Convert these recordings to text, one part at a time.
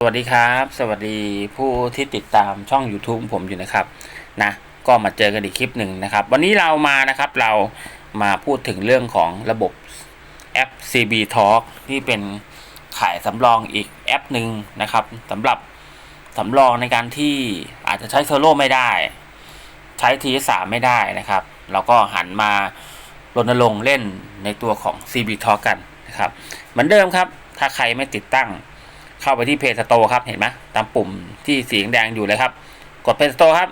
สวัสดีครับ สวัสดีผู้ที่ติดตามช่อง YouTube ผมอยู่นะครับนะก็มาเจอกันอีกคลิปหนึ่งนะครับ วันนี้เรามานะครับเรามาพูดถึงเรื่องของระบบแอป CB Talk ที่เป็นขายสำรองอีกแอปหนึ่งนะครับสำหรับสำรองในการที่อาจจะใช้โซโล่ไม่ได้ ใช้ทีสามไม่ได้นะครับ เราก็หันมารณรงค์เล่นในตัวของ CB Talk กันนะครับเหมือนเดิมครับ ถ้าใครไม่ติดตั้ง เข้าไปที่เพจสโตครับเห็นไหมตามปุ่มที่สีแดงอยู่เลยครับ กดเพจสโตครับ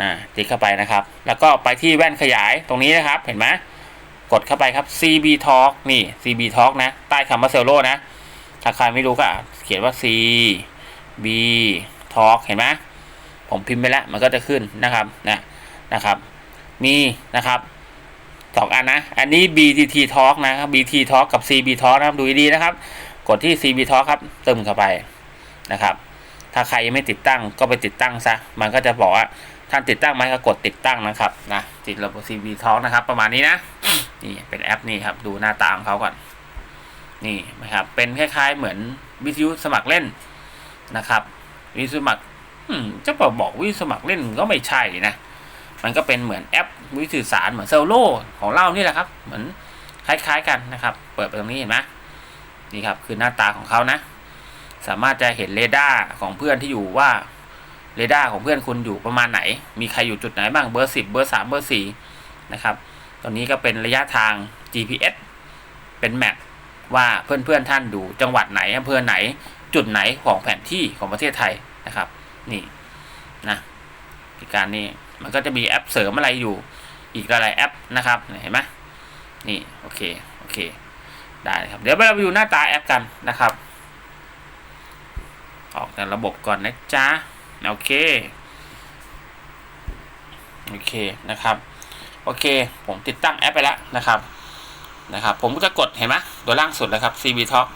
อ่าติดเข้าไปนะครับ แล้วก็ไปที่แว่นขยายตรงนี้นะครับ เห็นไหมกดเข้าไปครับ CB Talk นี่ CB Talk นะ ใต้คำว่าเซลโลนะถ้าใครไม่รู้ก็เขียนว่า CB Talk เห็นไหมผมพิมพ์ไปแล้วมันก็จะขึ้นนะครับนะนะครับ มีนะครับสองอันนะ อันนี้ BTT Talk นะครับ BT Talk กับ CB Talk นะครับ ดูดีนะครับ กดที่ CB Talk ครับเติมเข้าไปนะครับ ถ้าใครยังไม่ติดตั้งก็ไปติดตั้งซะ มันก็จะบอกว่าท่านติดตั้งไหมก็กดติดตั้งนะครับนะติดระบบ CB Talk นะครับ ประมาณนี้นะนี่เป็นแอปนี่ครับ ดูหน้าตาของเขาก่อน นี่นะครับเป็นคล้ายๆเหมือนวิทยุสมัครเล่นนะครับ วิทยุสมัครจะบอกบอกวิทยุสมัครเล่นก็ไม่ใช่นะมันก็เป็นเหมือนแอปวิทยุสื่อสารเหมือนเซลโลของเรานี่แหละครับ เหมือนคล้ายๆกันนะครับ เปิดไปตรงนี้เห็นไหม นี่ครับคือหน้าตาของเขานะ สามารถจะเห็นเรดาร์ของเพื่อนที่อยู่ว่าเรดาร์ของเพื่อนคุณอยู่ประมาณไหน มีใครอยู่จุดไหนบ้างเบอร์สิบเบอร์สามเบอร์สี่นะครับตอนนี้ก็เป็นระยะทาง GPS เป็นแมปว่าเพื่อนเพื่อนๆท่านอยู่จังหวัดไหนอำเภอไหนจุดไหนของแผนที่ของประเทศไทยนะครับ นี่นะกิจการนี้มันก็จะมีแอปเสริมอะไรอยู่อีกหลายๆแอปนะครับเห็นไหมนี่โอเคโอเค ได้ครับ เดี๋ยวเราไปดูหน้าตาแอปกันนะครับ ออกจากระบบก่อนนะจ๊ะ โอเค โอเคนะครับ โอเค ผมติดตั้งแอปไปแล้วนะครับ นะครับ ผมก็จะกดเห็นไหมตัวล่างสุดเลยครับ CB Talk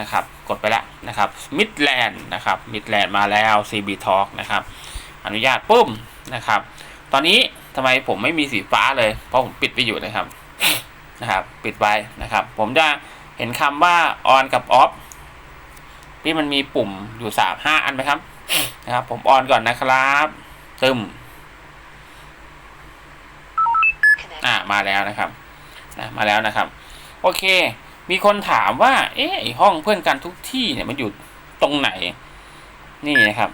นะครับ กดไปแล้วนะครับ Midland นะครับ Midland มาแล้ว CB Talk นะครับ อนุญาตปุ้มนะครับ ตอนนี้ทำไมผมไม่มีสีฟ้าเลย เพราะผมปิดไปอยู่นะครับ นะครับ ปิดไว้นะครับ ผมจะเห็นคำว่า on กับ off ที่มันมีปุ่มอยู่สามห้าอันไหมครับ นะครับ ผม on ก่อนนะครับตึมอ่ามาแล้วนะครับนะมาแล้วนะครับ โอเค มีคนถามว่า เอ๊ะไอ้ห้องเพื่อนกันทุกที่เนี่ยมันอยู่ตรงไหน นี่นะครับ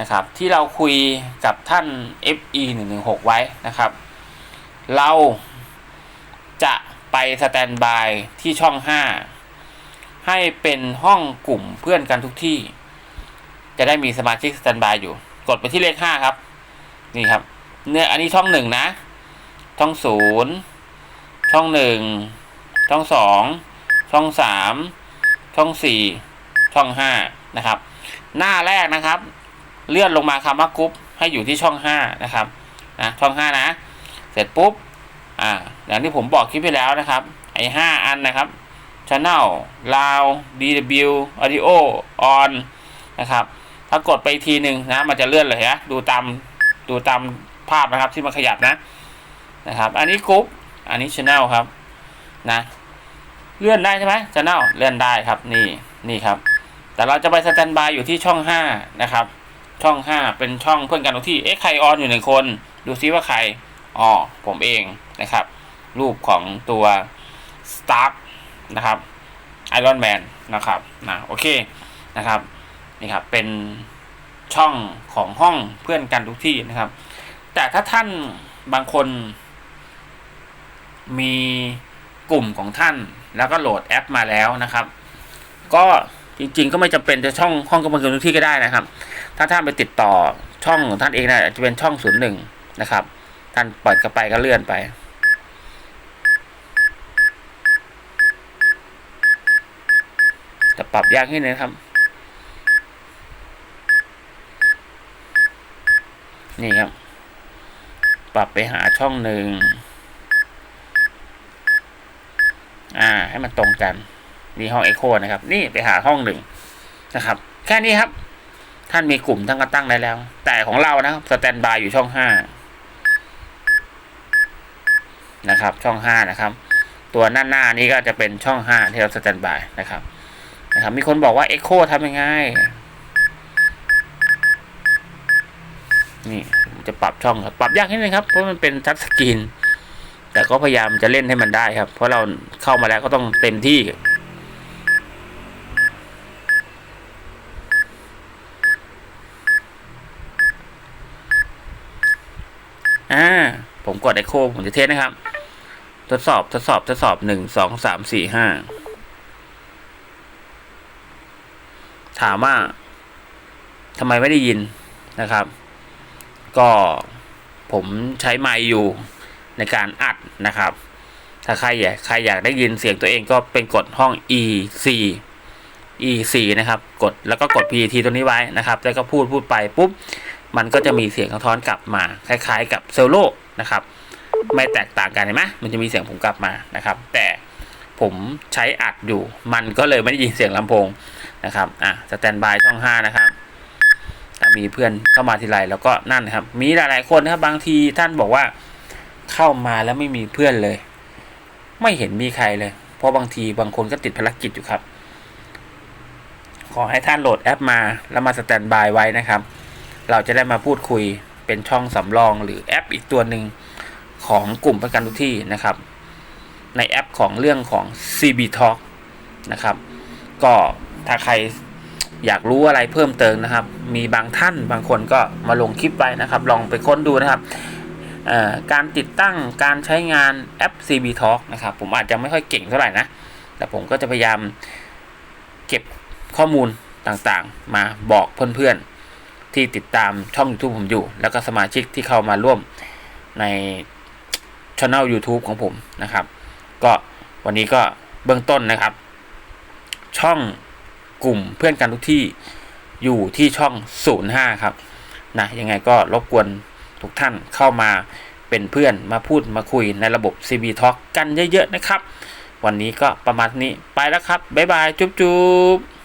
นะครับ ที่เราคุยกับท่าน FE 1 1 6 ไว้นะครับ เรา จะไปสแตนบายที่ช่อง 5 ให้เป็นห้องกลุ่มเพื่อนกันทุกที่ จะได้มีสมาชิกสแตนบายอยู่ กดไปที่เลข 5 ครับ นี่ครับ เนี่ยอันนี้ช่องหนึ่งนะ ช่องศูนย์ช่องหนึ่งช่องสองช่องสามช่องสี่ช่องห้านะครับ หน้าแรกนะครับ เลื่อนลงมาคำว่ากรุ๊ปให้อยู่ที่ช่องห้านะครับนะช่องห้านะ เสร็จปุ๊บ อ่าอย่างที่ผมบอกคลิปไปแล้วนะครับ ไอ้ห้าอันนะครับ Channel ลาว DW Audio On นะครับ ถ้ากดไปทีหนึ่งนะ มันจะเลื่อนเลยนะดูตามดูตามภาพนะครับที่มันขยับนะนะครับ อันนี้กรุ๊ปอันนี้ Channel ครับนะเลื่อนได้ใช่ไหม Channel เลื่อนได้ครับนี่นี่ครับ แต่เราจะไปสแตนบายอยู่ที่ช่องห้านะครับ ช่องห้าเป็นช่องเพื่อนกันทุกที่เอ๊ะใครออนอยู่หนึ่งคน ดูซิว่าใคร อ๋อผมเองนะครับ รูปของตัว Stark นะครับ Iron Man นะครับนะโอเคนะครับนี่ครับเป็นช่องของห้องเพื่อนกันทุกที่นะครับ แต่ถ้าท่านบางคน มีกลุ่มของท่าน แล้วก็โหลดแอปมาแล้วนะครับ ก็จริงๆ ก็ไม่จำเป็นจะช่องห้องกับเพื่อนกันทุกที่ก็ได้นะครับ ถ้าท่านไปติดต่อช่องของท่านเองนะจะเป็นช่องศูนย์หนึ่งนะครับ ท่านเปิดเข้าไปก็เลื่อนไปจะปรับยากนิดนึงครับ นี่ครับ ปรับไปหาช่องหนึ่ง อ่า ให้มันตรงกัน นี่ห้องเอ็กโคนะครับ นี่ไปหาห้องหนึ่งนะครับ แค่นี้ครับท่านมีกลุ่มท่านก็ตั้งได้แล้ว แต่ของเรานะครับสแตนบายอยู่ช่องห้า นะครับ ช่องห้านะครับ ตัวหน้าหน้านี้ก็จะเป็นช่องห้าที่เราสแตนบายนะครับนะครับ มีคนบอกว่า Echo ทำยังไง นี่จะปรับช่องครับ ปรับยากนิดนึงครับ เพราะมันเป็นทัชสกรีน แต่ก็พยายามจะเล่นให้มันได้ครับ เพราะเราเข้ามาแล้วก็ต้องเต็มที่อ่าผมกด Echo ผมจะเทสนะครับ ทดสอบทดสอบทดสอบหนึ่งสองสามสี่ห้าถามว่าทำไมไม่ได้ยินนะครับ ก็ผมใช้ไมค์อยู่ในการอัดนะครับ ถ้าใครอยากใครอยากได้ยินเสียงตัวเองก็เป็นกดห้อง e 4 e 4นะครับ กดแล้วก็กด p t ตัวนี้ไว้นะครับ แล้วก็พูดพูดไปปุ๊บ มันก็จะมีเสียงสะท้อนกลับมา คล้ายๆ กับเซลโลนะครับ ไม่แตกต่างกันเห็นไหมมันจะมีเสียงผมกลับมานะครับ แต่ผมใช้อัดอยู่ มันก็เลยไม่ได้ยินเสียงลำโพงนะครับ อะสแตนบายช่อง 5 นะครับถ้ามีเพื่อนเข้ามาทีไรแล้วก็นั่นนะครับ มีหลายๆคนนะครับ บางทีท่านบอกว่าเข้ามาแล้วไม่มีเพื่อนเลย ไม่เห็นมีใครเลย เพราะบางทีบางคนก็ติดภารกิจอยู่ครับ ขอให้ท่านโหลดแอปมาแล้วมาสแตนบายไว้นะครับ เราจะได้มาพูดคุยเป็นช่องสำรองหรือแอปอีกตัวหนึ่ง ของกลุ่มประกันทุกที่นะครับ ในแอปของเรื่องของ CB Talk นะครับ ก็ถ้าใครอยากรู้อะไรเพิ่มเติมนะครับ มีบางท่านบางคนก็มาลงคลิปไว้นะครับ ลองไปค้นดูนะครับการติดตั้งการใช้งานแอป CB Talk นะครับ ผมอาจจะไม่ค่อยเก่งเท่าไหร่นะ แต่ผมก็จะพยายามเก็บข้อมูลต่างๆ มาบอกเพื่อนๆ ที่ติดตามช่อง YouTube ผมอยู่ แล้วก็สมาชิกที่เข้ามาร่วมใน ช่อง YouTube ของผมนะครับ ก็วันนี้ก็เบื้องต้นนะครับ ช่องกลุ่มเพื่อนกันทุกที่อยู่ที่ช่อง 05 ครับนะยังไงก็รบกวนทุกท่านเข้ามาเป็นเพื่อนมาพูดมาคุยในระบบ CB Talk กันเยอะๆนะครับ วันนี้ก็ประมาณนี้ไปแล้วครับ บ๊ายบาย จุ๊บๆ